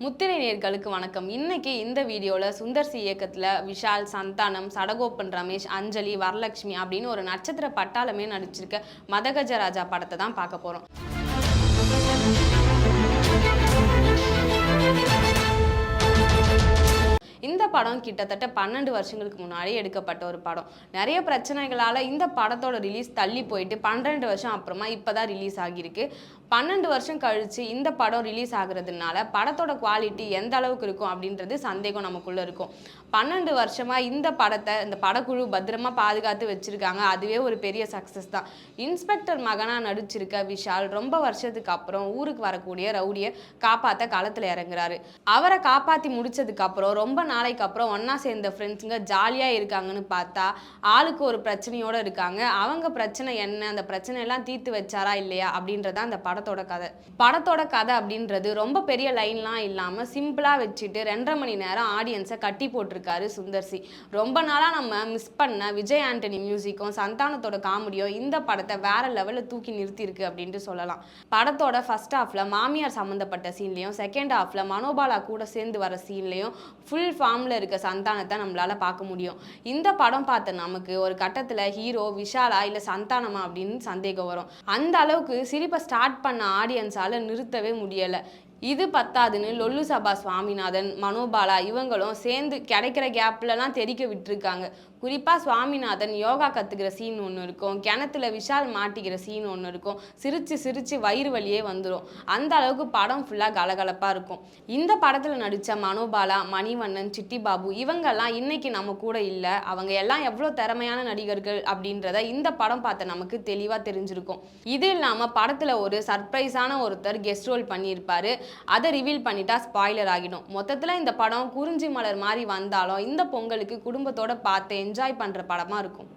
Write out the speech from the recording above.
முத்திரை நேர்களுக்கு வணக்கம். இன்னைக்கு இந்த வீடியோவில் சுந்தர் சி இயக்கத்தில் விஷால் சந்தானம் சடகோப்பன் ரமேஷ் அஞ்சலி வரலட்சுமி அப்படின்னு ஒரு நட்சத்திர பட்டாளமே நடிச்சிருக்க மதகஜ ராஜா படத்தை தான் பார்க்க போகிறோம் படம் கிட்டத்தட்ட பன்னெண்டு வருஷங்களுக்கு முன்னாடி எடுக்கப்பட்ட ஒரு படம். நிறைய பிரச்சனைகளால் இந்த படத்தோட ரிலீஸ் தள்ளி போயிட்டு பன்னெண்டு வருஷம் அப்புறமா இப்போ தான் ரிலீஸ் ஆகியிருக்கு. பன்னெண்டு வருஷம் கழித்து இந்த படம் ரிலீஸ் ஆகுறதுனால படத்தோட குவாலிட்டி எந்த அளவுக்கு இருக்கும் அப்படின்றது சந்தேகம் நமக்குள்ளே இருக்கும். பன்னெண்டு வருஷமாக இந்த படத்தை இந்த படக்குழு பத்திரமா பாதுகாத்து வச்சுருக்காங்க. அதுவே ஒரு பெரிய சக்ஸஸ் தான். இன்ஸ்பெக்டர் மகனாக நடிச்சிருக்க விஷால் ரொம்ப வருஷத்துக்கு அப்புறம் ஊருக்கு வரக்கூடிய ரவுடியை காப்பாற்ற களத்தில் இறங்குறாரு. அவரை காப்பாற்றி முடிச்சதுக்கப்புறம் ரொம்ப நாளைக்கு அப்புறம் ஒன்றா சேர்ந்த ஃப்ரெண்ட்ஸுங்க ஜாலியா இருக்காங்கன்னு பார்த்தா ஆளுக்கு ஒரு பிரச்சனையோட இருக்காங்க. அவங்க பிரச்சனை என்ன? அந்த பிரச்சனை எல்லாம் தீர்த்து வச்சாரா இல்லையா? அப்படின்றத அந்த படத்தோட கதை. படத்தோட கதை அப்படின்றது ரொம்ப பெரிய லைன்லாம் இல்லாம சிம்பிளா வச்சுட்டு ரெண்டரை மணி நேரம் ஆடியன்ஸை கட்டி போட்டிருக்காரு சுந்தர் சி. ரொம்ப நாளா நம்ம மிஸ் பண்ண விஜய் ஆண்டனி மியூசிக்கும் சந்தானத்தோட காமெடியும் இந்த படத்தை வேற லெவல்ல தூக்கி நிறுத்தியிருக்கு அப்படின்ட்டு சொல்லலாம். படத்தோட ஃபர்ஸ்ட் ஹாஃப்ல மாமியார் சம்மந்தப்பட்ட சீன்லையும் செகண்ட் ஹாஃப்ல மனோபாலா கூட சேர்ந்து வர சீன்லையும் ஃபுல் ஃபார்ம்ல இருக்க சந்தானத்தை நம்மளால பார்க்க முடியும். இந்த படம் பார்த்த நமக்கு ஒரு கட்டத்தில் ஹீரோ விஷாலா இல்லை சந்தானமா அப்படின்னு சந்தேகம் வரும். அந்த அளவுக்கு சிரிப்பை ஸ்டார்ட் பண்ண ஆடியன்ஸால நிறுத்தவே முடியல. இது பத்தாதுன்னு லொல்லு சபா சுவாமிநாதன் மனோபாலா இவங்களும் சேர்ந்து கிடைக்கிற கேப்லலாம் தெறிக்க விட்டுருக்காங்க. குறிப்பாக சுவாமிநாதன் யோகா கற்றுக்கிற சீன் ஒன்று இருக்கும். கிணத்துல விஷால் மாட்டிக்கிற சீன் ஒன்று இருக்கும். சிரிச்சு சிரித்து வயிறு வலியே வந்துடும் அந்த அளவுக்கு படம் ஃபுல்லாக கலகலப்பாக இருக்கும். இந்த படத்தில் நடித்த மனோபாலா மணிவண்ணன் சிட்டி பாபு இவங்கெல்லாம் இன்னைக்கு நம்ம கூட இல்லை. அவங்க எல்லாம் எவ்வளோ திறமையான நடிகர்கள் அப்படின்றத இந்த படம் பார்த்த நமக்கு தெளிவாக தெரிஞ்சிருக்கும். இது இல்லாமல் படத்தில் ஒரு சர்ப்ரைஸான ஒருத்தர் கெஸ்ட் ரோல் பண்ணியிருப்பார். அதை ரிவீல் பண்ணிட்டா ஸ்பாய்லர் ஆகிடும். மொத்தத்தில் இந்த படம் குறிஞ்சி மலர் மாதிரி வந்தாலும் இந்த பொங்கலுக்கு குடும்பத்தோட பார்த்து என்ஜாய் பண்ணுற படமாக இருக்கும்.